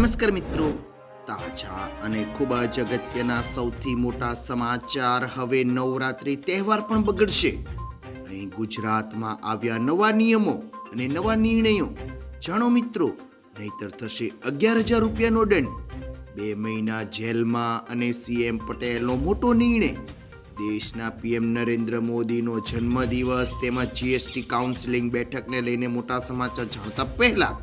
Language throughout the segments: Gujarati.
નમસ્કાર મિત્રો. તાજા અને ખૂબ જ અગત્યના સૌથી મોટા સમાચાર હવે નવરાત્રિ તહેવાર પણ બગડશે. અહીં ગુજરાતમાં આવ્યા નવા નિયમો અને નવા નિર્ણયો. જાણો મિત્રો, નહીતર થશે અગિયાર હજાર રૂપિયાનો દંડ. બે મહિના જેલમાં અને સીએમ પટેલનો મોટો નિર્ણય. દેશના પીએમ નરેન્દ્ર મોદીનો જન્મદિવસ, તેમજ જીએસટી કાઉન્સિલિંગ બેઠકને લઈને મોટા સમાચાર જાણતા પહેલા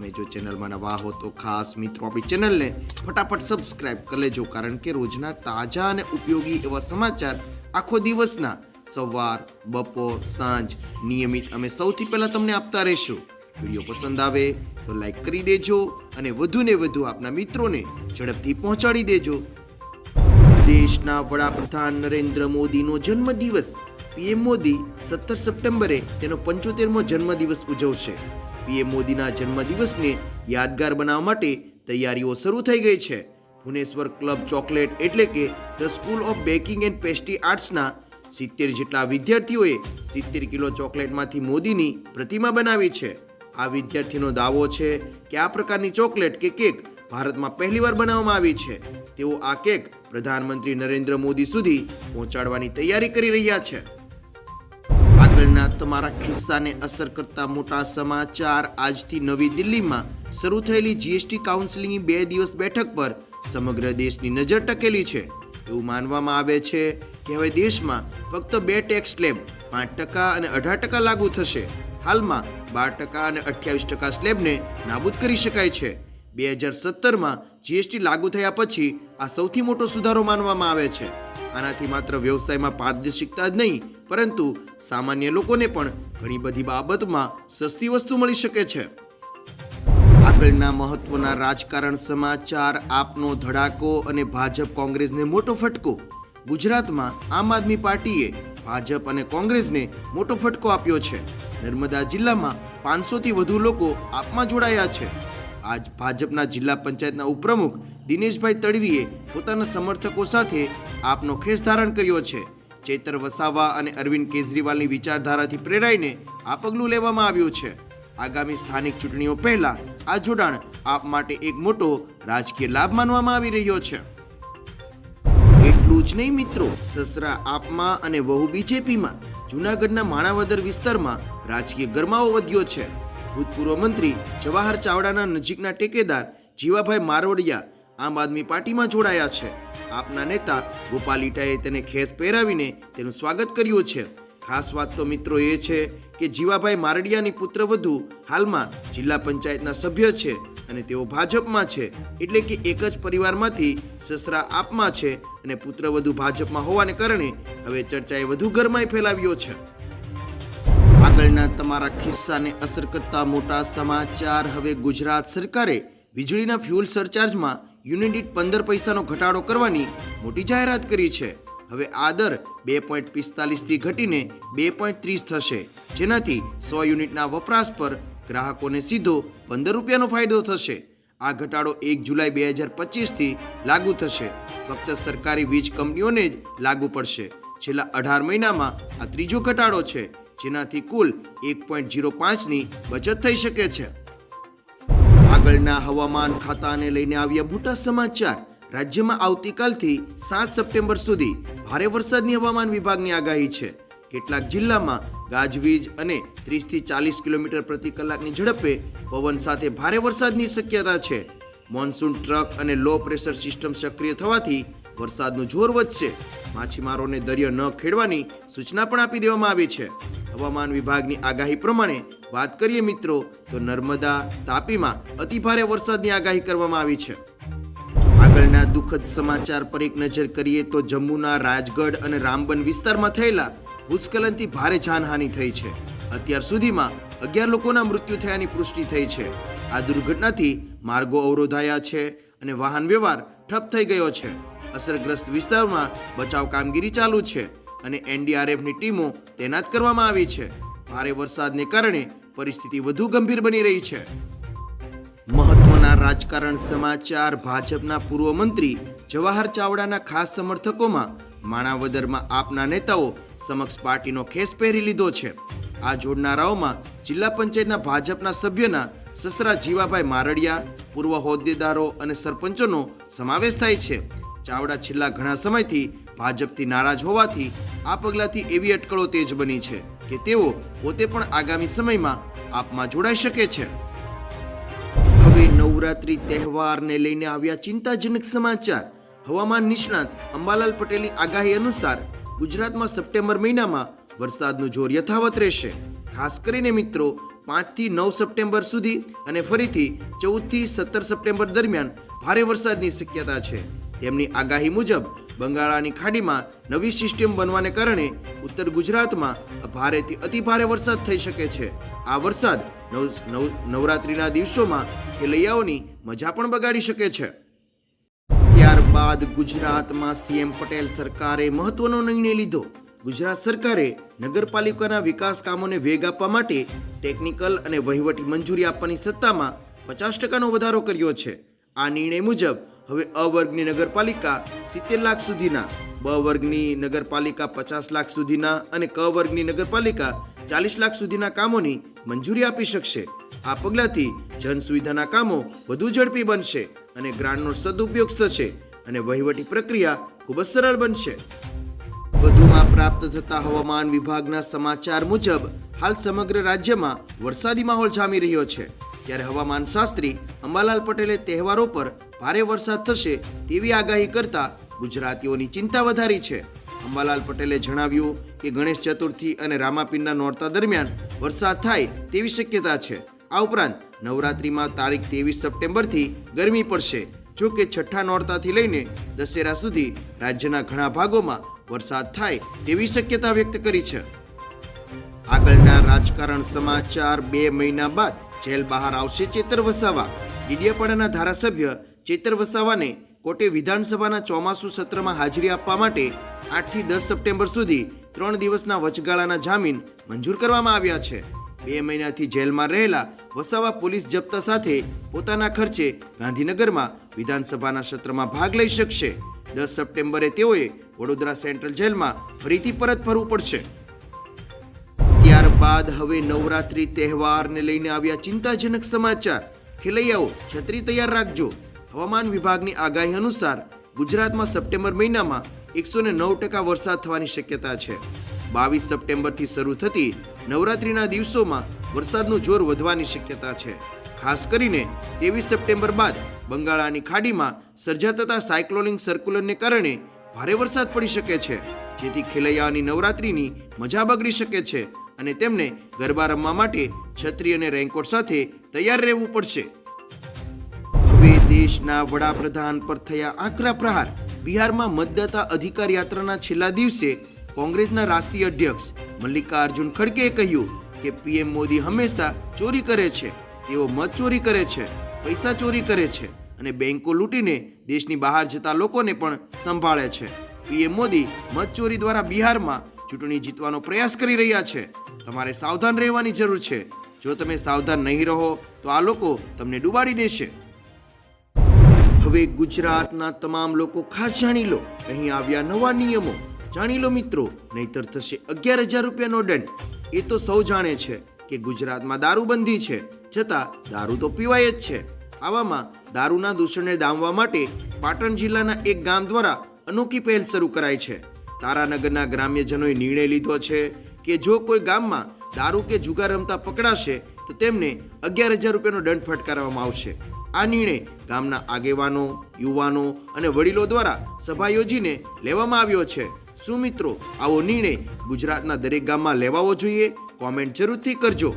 તમે જો ચેનલમાં નવા હો તો ખાસ મિત્રો આપણી ચેનલને ફટાફટ સબસ્ક્રાઇબ કરી લેજો, કારણ કે રોજના તાજા અને ઉપયોગી એવા સમાચાર આખો દિવસના સવાર, બપોર, સાંજ નિયમિત અમે સૌથી પહેલાં તમને આપતા રહીશું. વીડિયો પસંદ આવે તો લાઈક કરી દેજો અને વધુને વધુ આપના મિત્રોને ઝડપથી પહોંચાડી દેજો. દેશના વડાપ્રધાન નરેન્દ્ર મોદીનો જન્મદિવસ. પીએમ મોદી સત્તર સપ્ટેમ્બરે તેનો પંચોતેરમો જન્મદિવસ ઉજવશે. પીએમ મોદીના જન્મદિવસને યાદગાર બનાવવા માટે તૈયારીઓ શરૂ થઈ ગઈ છે. ભુવનેશ્વર ક્લબ ચોકલેટ એટલે કે the school of baking and pastry આર્ટ્સના સિત્તેર જેટલા વિદ્યાર્થીઓએ સિત્તેર કિલો ચોકલેટમાંથી મોદીની પ્રતિમા બનાવી છે. આ વિદ્યાર્થીનો દાવો છે કે આ પ્રકારની ચોકલેટ કે કેક ભારતમાં પહેલીવાર બનાવવામાં આવી છે. તેઓ આ કેક પ્રધાનમંત્રી નરેન્દ્ર મોદી સુધી પહોંચાડવાની તૈયારી કરી રહ્યા છે. આગળના તમારા ખિસ્સાને અસર કરતા મોટા સમાચાર. આજથી નવી દિલ્હીમાં શરૂ થયેલી જીએસટી કાઉન્સિલિંગની બે દિવસ બેઠક પર સમગ્ર દેશની નજર ટકેલી છે. એવું માનવામાં આવે છે કે હવે દેશમાં ફક્ત બે ટેક્સ સ્લેબ, પાંચ ટકા અને અઢાર ટકા લાગુ થશે. હાલમાં બાર ટકા અને અઠ્યાવીસ ટકા સ્લેબને નાબૂદ કરી શકાય છે. બે હજાર સત્તરમાં જીએસટી લાગુ થયા પછી આ સૌથી મોટો સુધારો માનવામાં આવે છે. આનાથી માત્ર વ્યવસાયમાં પારદર્શિકતા જ નહીં પરંતુ સામાન્ય લોકોને પણ ઘણી બધી બાબતમાં સસ્તી વસ્તુ મળી શકે છે. આગળના મહત્વના રાજકારણ સમાચાર, આપનો ધડાકો અને ભાજપ કોંગ્રેસને મોટો ફટકો. ગુજરાતમાં આમ આદમી પાર્ટીએ ભાજપ અને કોંગ્રેસને મોટો ફટકો આપ્યો છે. નર્મદા જિલ્લામાં પાંચસોથી વધુ લોકો આપમાં જોડાયા છે. આજ ભાજપના જિલ્લા પંચાયતના ઉપપ્રમુખ દિનેશભાઈ તડવીએ પોતાના સમર્થકો સાથે આપનો ખેસ ધારણ કર્યો છે. ચેતર વસાવા અને અરવિંદ કેજરીવાલની વિચારધારાથી પ્રેરાઈને આ પગલું લેવામાં આવ્યું છે. આગામી સ્થાનિક ચૂંટણીઓ પહેલા આ જોડાણ આપ માટે એક મોટો રાજકીય લાભ માનવામાં આવી રહ્યો છે. એટલું જ નહીં મિત્રો, સસરા આપમાં અને વહુ બીજેપીમાં, જૂનાગઢના માણાવદર વિસ્તારમાં રાજકીય ગરમાવો વધ્યો છે. ભૂતપૂર્વ મંત્રી જવાહર ચાવડાના નજીકના ટેકેદાર જીવાભાઈ મારવડિયા આમ આદમી પાર્ટીમાં જોડાયા છે. આપના નેતા ગોપાલ ઇટાએ તેને ખેસ પહેરાવીને તેનું સ્વાગત કર્યું છે. ખાસ વાત તો મિત્રો એ છે કે જીવાભાઈ મારડિયાની પુત્રવધુ હાલમાં જિલ્લા પંચાયતના સભ્ય છે અને તેઓ ભાજપમાં છે. એટલે કે એક જ પરિવારમાંથી સસરા આપમાં છે અને પુત્રવધુ ભાજપમાં હોવાને કારણે હવે ચર્ચાએ વધુ ગરમાઈ ફેલાવ્યો છે. આગળના તમારા ખિસ્સાને અસર કરતા મોટા સમાચાર હવે ગુજરાત સરકારે વીજળીના ફ્યુલ સરચાર્જમાં યુનિટ દીઠ પંદર પૈસાનો ઘટાડો કરવાની મોટી જાહેરાત કરી છે. હવે આ દર બે પોઈન્ટ પિસ્તાલીસથી ઘટીને બે પોઈન્ટ ત્રીસ થશે. જેનાથી સો યુનિટના વપરાશ પર ગ્રાહકોને સીધો પંદર રૂપિયાનો ફાયદો થશે. આ ઘટાડો એક જુલાઈ બે હજાર પચીસથી લાગુ થશે. ફક્ત સરકારી વીજ કંપનીઓને જ લાગુ પડશે. છેલ્લા અઢાર મહિનામાં આ ત્રીજો ઘટાડો છે. જેનાથી કુલ એક પોઈન્ટ જીરો પાંચની બચત થઈ શકે છે. આગળના હવામાન ખાતાને લઈને આવ્યા મોટા સમાચાર. રાજ્યમાં આવતીકાલથી સાત સપ્ટેમ્બર સુધી ભારે વરસાદની હવામાન વિભાગની આગાહી છે. કેટલાક જિલ્લામાં ગાજવીજ અને ત્રીસથી ચાલીસ કિલોમીટર પ્રતિ કલાકની ઝડપે પવન સાથે ભારે વરસાદની શક્યતા છે. મોન્સૂન ટ્રક અને લો પ્રેશર સિસ્ટમ સક્રિય થવાથી વરસાદનું જોર વધશે. માછીમારોને દરિયો ન ખેડવાની સૂચના પણ આપી દેવામાં આવી છે. હવામાન વિભાગની આગાહી પ્રમાણે વાત કરીએ મિત્રો, તો નર્મદા તાપીમાં અતિભારે વરસાદની આગાહી કરવામાં આવી છે. આગળના દુઃખદ સમાચાર પર એક નજર કરીએ તો જમ્મુના રાજગઢ અને રામબન વિસ્તારમાં થયેલા ભૂસ્ખલનથી ભારે જાનહાનિ થઈ છે. અત્યાર સુધીમાં અગિયાર લોકોના મૃત્યુ થયાની પુષ્ટિ થઈ છે. આ દુર્ઘટનાથી માર્ગો અવરોધાયા છે અને વાહન વ્યવહાર ઠપ થઈ ગયો છે. અસરગ્રસ્ત વિસ્તારમાં બચાવ કામગીરી ચાલુ છે. અને એનડીઆરએફની ટીમો તૈનાત કરવામાં આવી છે. ભારે વરસાદને કારણે પરિસ્થિતિ વધુ ગંભીર બની રહી છે. મહત્વના રાજકારણ સમાચાર ભાજપના પૂર્વ મંત્રી જવાહર ચાવડાના ખાસ સમર્થકોમાં માણાવદરમાં આપના નેતાઓ સમક્ષ પાર્ટીનો ખેસ પહેરી લીધો છે. આ જોડનારાઓમાં જિલ્લા પંચાયતના ભાજપના સભ્યના સસરા જીવાભાઈ મારડિયા, પૂર્વ હોદ્દેદારો અને સરપંચોનો સમાવેશ થાય છે. ચાવડા છેલ્લા ઘણા સમયથી ભાજપથી નારાજ હોવાથી આ પગલાંથી એવી અટકળો તેજ બની છે કે તેઓ પોતે પણ આગામી સમયમાં આપમાં જોડાઈ શકે છે. હવે નવરાત્રી તહેવારને લઈને આવ્યા ચિંતાજનક સમાચાર. હવામાન નિષ્ણાત અંબાલાલ પટેલની આગાહી અનુસાર ગુજરાતમાં સપ્ટેમ્બર મહિનામાં વરસાદનું જોર યથાવત રહેશે. ખાસ કરીને મિત્રો, પાંચથી નવ સપ્ટેમ્બર સુધી અને ફરીથી ચૌદથી સત્તર સપ્ટેમ્બર દરમિયાન ભારે વરસાદની શક્યતા છે. તેમની આગાહી મુજબ બંગાળાની ખાડીમાં નવી સિસ્ટમ બનવાને કારણે ઉત્તર ગુજરાતમાં ભારેથી અતિભારે વરસાદ થઈ શકે છે. આ વરસાદ નવ નવ, નવરાત્રિના દિવસોમાં ખેલૈયાઓની મજા પણ બગાડી શકે છે. ત્યારબાદ ગુજરાતમાં સીએમ પટેલ સરકારે મહત્વનો નિર્ણય લીધો. ગુજરાત સરકારે નગરપાલિકાના વિકાસ કામોને વેગ આપવા માટે ટેકનિકલ અને વહીવટી મંજૂરી આપવાની સત્તામાં પચાસ ટકાનો વધારો કર્યો છે. આ નિર્ણય મુજબ હવે અ વર્ગની નગરપાલિકા સિત્તેર લાખ સુધીના, બ વર્ગની નગરપાલિકા પચાસ લાખ સુધીના અને ક વર્ગની નગરપાલિકા ચાલીસ લાખ સુધીના કામોની મંજૂરી આપી શકશે. આ પગલાંથી જન સુવિધાના કામો વધુ ઝડપી બનશે અને ગ્રાન્ટનો સદુપયોગ થશે અને વહીવટી પ્રક્રિયા ખૂબ જ સરળ બનશે. વધુમાં પ્રાપ્ત થતા હવામાન વિભાગના સમાચાર મુજબ, હાલ સમગ્ર રાજ્યમાં વરસાદી માહોલ જામી રહ્યો છે. ત્યારે હવામાન શાસ્ત્રી અંબાલાલ પટેલે તહેવારો પર ભારે વરસાદ થશે તેવી આગાહી કરતા ગુજરાતીઓની ચિંતા વધારી છે. અંબાલાલ પટેલે જણાવ્યું કે ગણેશ ચતુર્થી અને રામાપીરના નોરતા દરમિયાન વરસાદ થાય તેવી શક્યતા છે. આ ઉપરાંત નવરાત્રિમાં તારીખ ત્રેવીસ સપ્ટેમ્બરથી ગરમી પડશે. જો કે છઠ્ઠા નોરતાથી લઈને દશેરા સુધી રાજ્યના ઘણા ભાગોમાં વરસાદ થાય તેવી શક્યતા વ્યક્ત કરી છે. આગળના રાજકારણ સમાચાર બે મહિના બાદ જેલ બહાર આવશે ચેતર વસાવા. ડીડિયાપાડાના ધારાસભ્ય ચેતર વસાવાને કોર્ટે વિધાનસભાના ચોમાસુ સત્રમાં હાજરી આપવા માટે આઠથી દસ સપ્ટેમ્બર સુધી ત્રણ દિવસના વચગાળાના જામીન મંજૂર કરવામાં આવ્યા છે. બે મહિનાથી જેલમાં રહેલા વસાવા પોલીસ જપ્ત સાથે પોતાના ખર્ચે ગાંધીનગરમાં વિધાનસભાના સત્રમાં ભાગ લઈ શકશે. દસ સપ્ટેમ્બરે તેઓએ વડોદરા સેન્ટ્રલ જેલમાં ફરીથી પરત ફરવું પડશે. ત્યારબાદ હવે નવરાત્રી તહેવારને લઈને આવ્યા ચિંતાજનક સમાચાર. ખેલૈયાઓ છત્રી તૈયાર રાખજો. હવામાન વિભાગની આગાહી અનુસાર ગુજરાતમાં સપ્ટેમ્બર મહિનામાં એકસો ને નવ ટકા વરસાદ થવાની શક્યતા છે. બાવીસ સપ્ટેમ્બરથી શરૂ થતી નવરાત્રિના દિવસોમાં વરસાદનું જોર વધવાની શક્યતા છે. ખાસ કરીને ત્રેવીસ સપ્ટેમ્બર બાદ બંગાળાની ખાડીમાં સર્જાતા સાયક્લોનિક સર્ક્યુલરને કારણે ભારે વરસાદ પડી શકે છે. જેથી ખેલૈયાની નવરાત્રિની મજા બગડી શકે છે અને તેમને ગરબા રમવા માટે છત્રી અને રેનકોટ સાથે તૈયાર રહેવું પડશે. દેશના વડાપ્રધાન પર થયા આકરા પ્રહાર. બિહારમાં મતદાતા અધિકાર યાત્રાના છેલ્લા દિવસે કોંગ્રેસના રાષ્ટ્રીય અધ્યક્ષ મલ્લિકાર્જુન ખડગેએ કહ્યું કે પીએમ મોદી હંમેશા ચોરી કરે છે. તેઓ મત ચોરી કરે છે, પૈસા ચોરી કરે છે અને બેંકો લૂંટીને દેશની બહાર જતા લોકોને પણ સંભાળે છે. પીએમ મોદી મત ચોરી દ્વારા બિહારમાં ચૂંટણી જીતવાનો પ્રયાસ કરી રહ્યા છે. તમારે સાવધાન રહેવાની જરૂર છે. જો તમે સાવધાન નહીં રહો, તો આ લોકો તમને ડૂબાડી દેશે. હવે ગુજરાતના તમામ લોકો ખાસ જાણી લો. અહીં આવ્યા નવા નિયમો. જાણી લો મિત્રો, નહીતર થશે અગિયાર હજાર રૂપિયાનો દંડ. એ તો સૌ જાણે છે કે ગુજરાતમાં દારૂબંધી છે, છતાં દારૂ તો પીવાય જ છે. આવામાં દારૂના દૂષણને ડામવા માટે પાટણ જિલ્લાના એક ગામ દ્વારા અનોખી પહેલ શરૂ કરાઈ છે. તારાનગરના ગ્રામ્યજનોએ નિર્ણય લીધો છે કે જો કોઈ ગામમાં દારૂ કે જુગાર રમતા પકડાશે, તો તેમને અગિયાર હજાર રૂપિયાનો દંડ ફટકારવામાં આવશે. આ નિર્ણય ગામના આગેવાનો, યુવાનો અને વડીલો દ્વારા સભા યોજીને લેવામાં આવ્યો છે. શું મિત્રો, આવો નિર્ણય ગુજરાતના દરેક ગામમાં લેવાવો જોઈએ? કોમેન્ટ જરૂરથી કરજો.